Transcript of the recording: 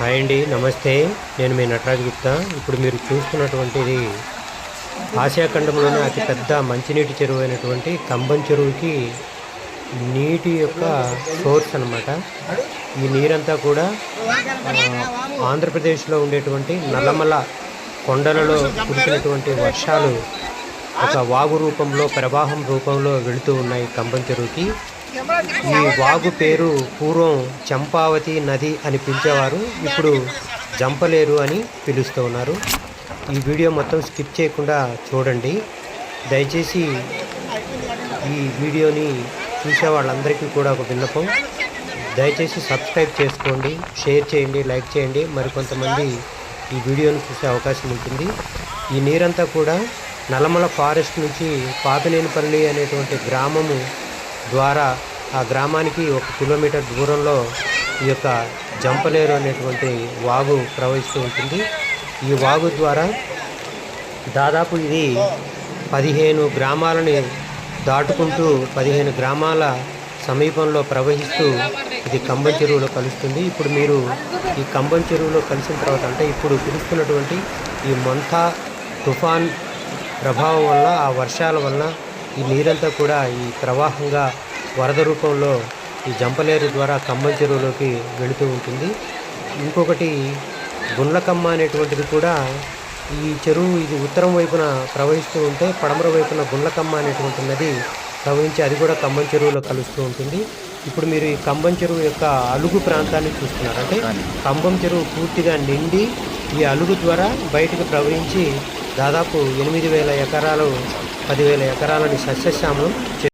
Hi అండి నమస్తే. నేను మీ నటరాజ్ గుప్తా. ఇప్పుడు మీరు చూస్తున్నటువంటిది ఆసియా ఖండంలోనే అతి పెద్ద మంచినీటి చెరువు అయినటువంటి కంబం చెరువుకి నీటి యొక్క సోర్స్ అన్నమాట. ఈ నీరంతా కూడా ఆంధ్రప్రదేశ్లో ఉండేటువంటి నల్లమల కొండలలో కురిసినటువంటి వర్షాలు ఒక వాగు రూపంలో ప్రవాహం రూపంలో వెళుతూ ఉన్నాయి కంబం చెరువుకి. ఈ వాగు పేరు పూర్వం చంపావతి నది అని పిలిచేవారు. ఇప్పుడు జంపలేరు అని పిలుస్తూ ఉన్నారు. ఈ వీడియో మొత్తం స్కిప్ చేయకుండా చూడండి. దయచేసి ఈ వీడియోని చూసే వాళ్ళందరికీ కూడా ఒక విన్నపం. దయచేసి సబ్స్క్రైబ్ చేసుకోండి షేర్ చేయండి లైక్ చేయండి. మరికొంతమంది ఈ వీడియోని చూసే అవకాశం ఉంటుంది. ఈ నీరంతా కూడా నల్లమల ఫారెస్ట్ నుంచి పాపినేనిపల్లి అనేటువంటి గ్రామము ద్వారా ఆ గ్రామానికి ఒక కిలోమీటర్ దూరంలో ఈ యొక్క జంపలేరు అనేటువంటి వాగు ప్రవహిస్తూ ఉంటుంది. ఈ వాగు ద్వారా దాదాపు ఇది పదిహేను గ్రామాలని దాటుకుంటూ పదిహేను గ్రామాల సమీపంలో ప్రవహిస్తూ ఇది కంబం చెరువులో కలుస్తుంది. ఇప్పుడు మీరు ఈ కంబం చెరువులో కలిసిన తర్వాత అంటే ఇప్పుడు పిలుస్తున్నటువంటి ఈ మంతా తుఫాన్ ప్రభావం వల్ల ఆ వర్షాల వల్ల ఈ నీరంతా కూడా ఈ ప్రవాహంగా వరద రూపంలో ఈ జంపలేరు ద్వారా కంబం చెరువులోకి వెళుతూ ఉంటుంది. ఇంకొకటి గుండ్లకమ్మ అనేటువంటిది కూడా ఈ చెరువు ఇది ఉత్తరం వైపున ప్రవహిస్తూ ఉంటే పడమర వైపున గుండ్లకమ్మ అనేటువంటి నది ప్రవహించి అది కూడా కంబం చెరువులో కలుస్తూ ఉంటుంది. ఇప్పుడు మీరు ఈ కంబం చెరువు యొక్క అలుగు ప్రాంతాన్ని చూస్తున్నారు. అంటే కంబం చెరువు పూర్తిగా నిండి ఈ అలుగు ద్వారా బయటకు ప్రవహించి దాదాపు ఎనిమిది వేల ఎకరాలు పదివేల ఎకరాలని సస్యశ్యామలం చే-